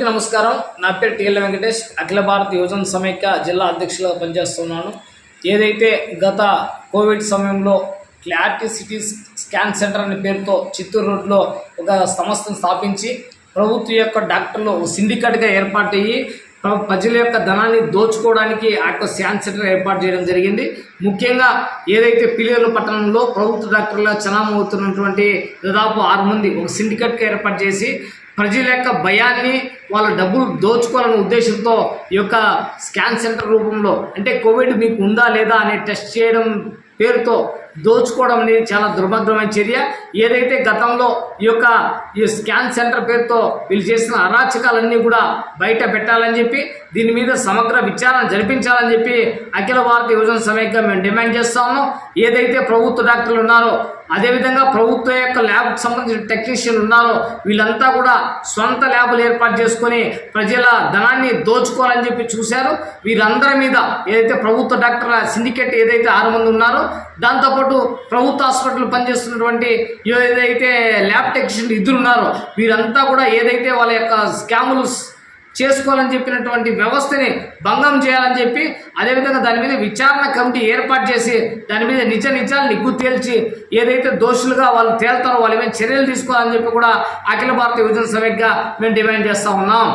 అందరికీ నమస్కారం. నా పేరు టిఎల్ వెంకటేష్. అఖిల భారత యువజన సమైక్య జిల్లా అధ్యక్షులుగా పనిచేస్తున్నాను. ఏదైతే గత కోవిడ్ సమయంలో క్లారిటీ సిటీ స్కాన్ సెంటర్ అనే పేరుతో చిత్తూరు రోడ్లో ఒక సంస్థను స్థాపించి ప్రభుత్వం యొక్క డాక్టర్లు ఒక సిండికేట్గా ఏర్పాటు అయ్యి ప్రజల యొక్క ధనాన్ని దోచుకోవడానికి ఆ యొక్క స్కాన్ సెంటర్ ఏర్పాటు చేయడం జరిగింది. ముఖ్యంగా ఏదైతే పిల్లల పట్టణంలో ప్రభుత్వ డాక్టర్ల చలామవుతున్నటువంటి దాదాపు ఆరు మంది ఒక సిండికేట్గా ఏర్పాటు చేసి ప్రజల యొక్క భయాన్ని వాళ్ళ డబ్బులు దోచుకోవాలనే ఉద్దేశంతో ఈ యొక్క స్కాన్ సెంటర్ రూపంలో అంటే కోవిడ్ మీకు ఉందా లేదా అనే టెస్ట్ చేయడం పేరుతో దోచుకోవడం అనేది చాలా దుర్భద్రమైన చర్య. ఏదైతే గతంలో ఈ యొక్క ఈ స్కాన్ సెంటర్ పేరుతో వీళ్ళు చేసిన అరాచకాలన్నీ కూడా బయట పెట్టాలని చెప్పి దీని మీద సమగ్ర విచారణ జరిపించాలని చెప్పి అఖిల భారత యువజన సమయంగా మేము డిమాండ్ చేస్తా ఉన్నాం. ఏదైతే ప్రభుత్వ డాక్టర్లు ఉన్నారో అదేవిధంగా ప్రభుత్వ యొక్క ల్యాబ్కి సంబంధించిన టెక్నీషియన్ ఉన్నారో వీళ్ళంతా కూడా సొంత ల్యాబ్లు ఏర్పాటు చేసుకొని ప్రజల ధనాన్ని దోచుకోవాలని చెప్పి చూశారు. వీరందరి మీద ఏదైతే ప్రభుత్వ డాక్టర్ల సిండికేట్ ఏదైతే ఆరు మంది ఉన్నారో దాంతోపాటు ప్రభుత్వ హాస్పిటల్ పనిచేస్తున్నటువంటి ఏదైతే ల్యాబ్ టెక్నీషియన్ ఇద్దరు ఉన్నారో వీరంతా కూడా ఏదైతే వాళ్ళ యొక్క స్కాములు చేసుకోవాలని చెప్పినటువంటి వ్యవస్థని భంగం చేయాలని చెప్పి అదేవిధంగా దాని మీద విచారణ కమిటీ ఏర్పాటు చేసి దాని మీద నిజ నిజాలు నిగ్గు తేల్చి ఏదైతే దోషులుగా వాళ్ళు తేల్తారో వాళ్ళ మీద చర్యలు తీసుకోవాలని చెప్పి కూడా అఖిల భారత యువజన సమైక్గా మేము డిమాండ్ చేస్తూ ఉన్నాం.